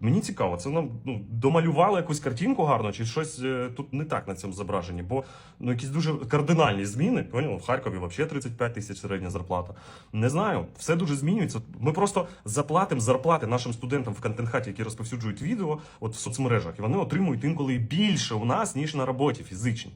мені цікаво, це нам ну, домалювали якусь картинку гарно, чи щось е, тут не так на цьому зображенні, бо ну якісь дуже кардинальні зміни. Поняли? В Харкові взагалі 35 тисяч середня зарплата. Не знаю, все дуже змінюється. Ми просто заплатимо зарплати нашим студентам в контент-хаті, які розповсюджують відео от в соцмережах, і вони отримують інколи більше у нас, ніж на роботі фізичній.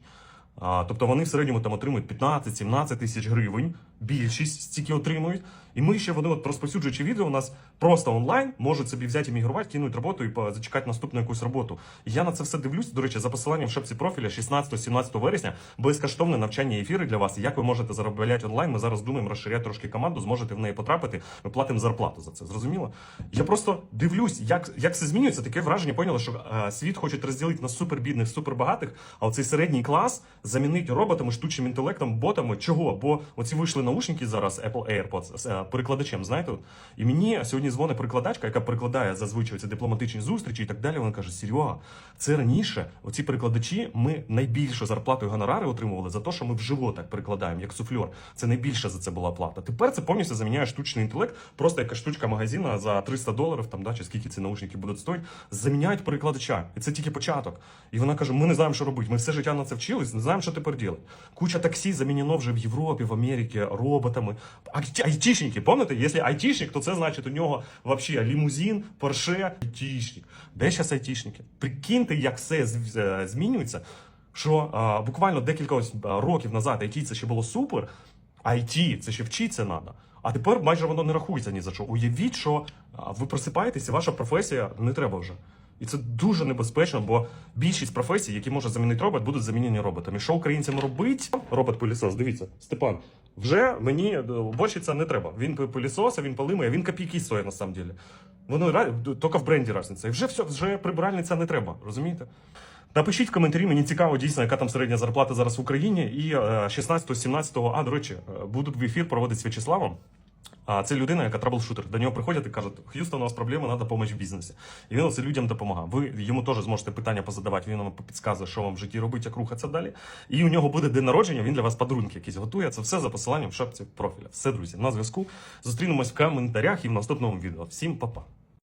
А, тобто вони в середньому там отримують 15-17 тисяч гривень, більшість стільки отримують. І ми ще вони, от розповсюджуючи відео, у нас просто онлайн можуть собі взяти іммігрувати, кинуть роботу і зачекати наступну якусь роботу. І я на це все дивлюсь. До речі, за посиланням в шапці профіля 16-17 вересня безкоштовне навчання і ефіри для вас. І як ви можете заробляти онлайн? Ми зараз думаємо розширяти трошки команду, зможете в неї потрапити. Ми платимо зарплату за це. Зрозуміло? Я просто дивлюсь, як, як все змінюється. Таке враження поняли, що е, світ хочуть розділити на супербідних, супербагатих, а оцей середній клас замінить роботами, штучним інтелектом, ботами. Чого? Бо оці вийшли наушники зараз Apple AirPods з е, перекладачем, знаєте? І мені сьогодні дзвонить перекладачка, яка перекладає зазвичай ці дипломатичні зустрічі і так далі. Вона каже: Серега, це раніше оці перекладачі. Ми найбільшу зарплату і гонорари отримували за те, що ми вживо так перекладаємо, як суфльор. Це найбільша за це була плата. Тепер це повністю заміняє штучний інтелект, просто яка штучка магазина за 300 доларів, там да, чи скільки ці наушники будуть стоїти, заміняють перекладача. І це тільки початок. І вона каже: ми не знаємо, що робити. Ми все життя на це вчились, не знаємо, що тепер робити. Куча таксі замінено вже в Європі, в Америці роботами. Айті- Айтішники, пам'ятаєте? Якщо айтішник, то це значить у нього вообще лімузин, порше, айтішник. Де зараз айтішники? Прикиньте, як все е, змінюється. Що а, буквально декілька років назад IT це ще було супер, IT це ще вчитися треба. А тепер майже воно не рахується ні за що. Уявіть, що ви просипаєтеся, ваша професія не треба вже. І це дуже небезпечно, бо більшість професій, які може замінити робот, будуть замінені роботами. Що українцям робить? Робот пилісос дивіться, Степан. Вже мені е, уборщиця не треба. Він пилісоса, він полимає, він копійки стоїть на самом деле. Воно тільки в бренді разниця. І вже все, вже прибиральниця не треба, розумієте? Напишіть в коментарі, мені цікаво дійсно, яка там середня зарплата зараз в Україні. І е, 16-17, а до речі, е, будуть в ефір проводити з В'ячеславом. А це людина, яка траблшутер. До нього приходять і кажуть, Х'юстон, у нас проблеми, треба допомогти в бізнесі. І він це людям допомагає. Ви йому теж зможете питання позадавати, він вам підказує, що вам в житті робити, як рухатися далі. І у нього буде день народження, він для вас подарунки якісь готує. Це все за посиланням в шапці профіля. Все, друзі, на зв'язку. Зустрінемось в коментарях і в наступному відео. Всім па-па.